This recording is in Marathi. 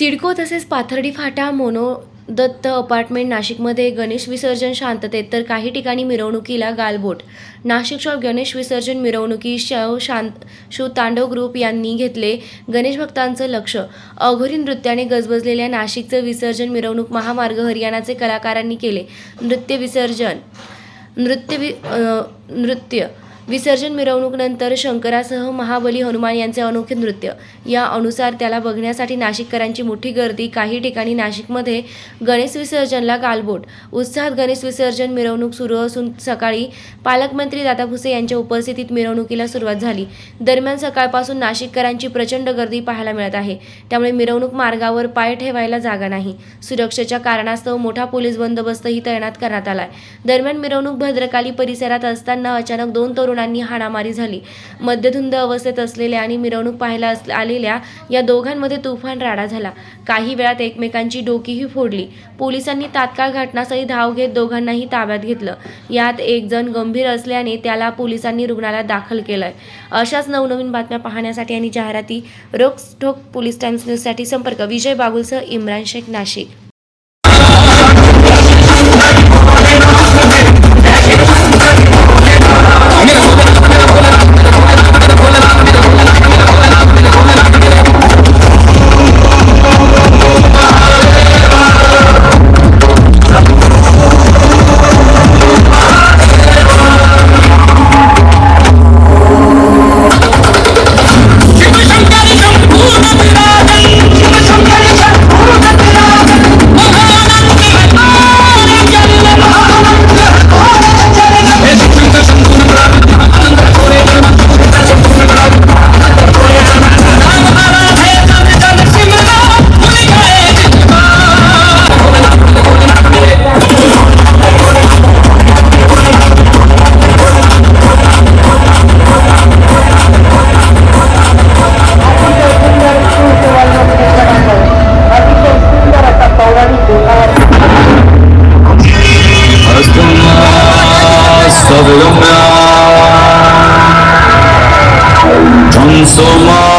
सिडको तसेच पाथर्डी फाटा मोनो दत्त अपार्टमेंट नाशिकमध्ये गणेश विसर्जन शांततेत तर काही ठिकाणी मिरवणुकीला गालबोट. नाशिक शॉप गणेश विसर्जन मिरवणुकी शव शांत शिव तांडव ग्रुप यांनी घेतले गणेश भक्तांचं लक्ष. अघोरी नृत्याने गजबजलेल्या नाशिकचं विसर्जन मिरवणूक महामार्ग हरियाणाचे कलाकारांनी केले. नृत्य विसर्जन नृत्य वि नृत्य विसर्जन मिरवणूकनंतर शंकरासह महाबली हनुमान यांचे अनोखे नृत्य. या अनुसार त्याला बघण्यासाठी नाशिककरांची मोठी गर्दी. काही ठिकाणी नाशिकमध्ये गणेश विसर्जनला गालबोट. उत्साहात गणेश विसर्जन मिरवणूक सुरू असून सकाळी पालकमंत्री दादा भुसे यांच्या उपस्थितीत मिरवणुकीला सुरुवात झाली. दरम्यान सकाळपासून नाशिककरांची प्रचंड गर्दी पाहायला मिळत आहे. त्यामुळे मिरवणूक मार्गावर पाय ठेवायला जागा नाही. सुरक्षेच्या कारणास्तव मोठा पोलीस बंदोबस्तही तैनात करण्यात आलाय. दरम्यान मिरवणूक भद्रकाली परिसरात असताना अचानक दोन तरुण तरुणांनी हाणामारी झाली. मद्यधुंद अवस्थेत असलेल्या आणि मिरवणूक पाहायला आलेल्या या दोघांमध्ये तुफान राडा झाला. काही वेळात एकमेकांची डोकीही फोडली. पोलिसांनी तात्काळ घटनास्थळी धाव घेत दोघांनाही ताब्यात घेतलं. यात एक जण गंभीर असल्याने त्याला पोलिसांनी रुग्णालयात दाखल केलंय. अशाच नवनवीन बातम्या पाहण्यासाठी आणि जाहिराती रोकस्टोक पोलीस टाइम्स न्यूजसाठी संपर्क विजय बागुलसह इम्रान शेख नाशिक. ধ্বংস মা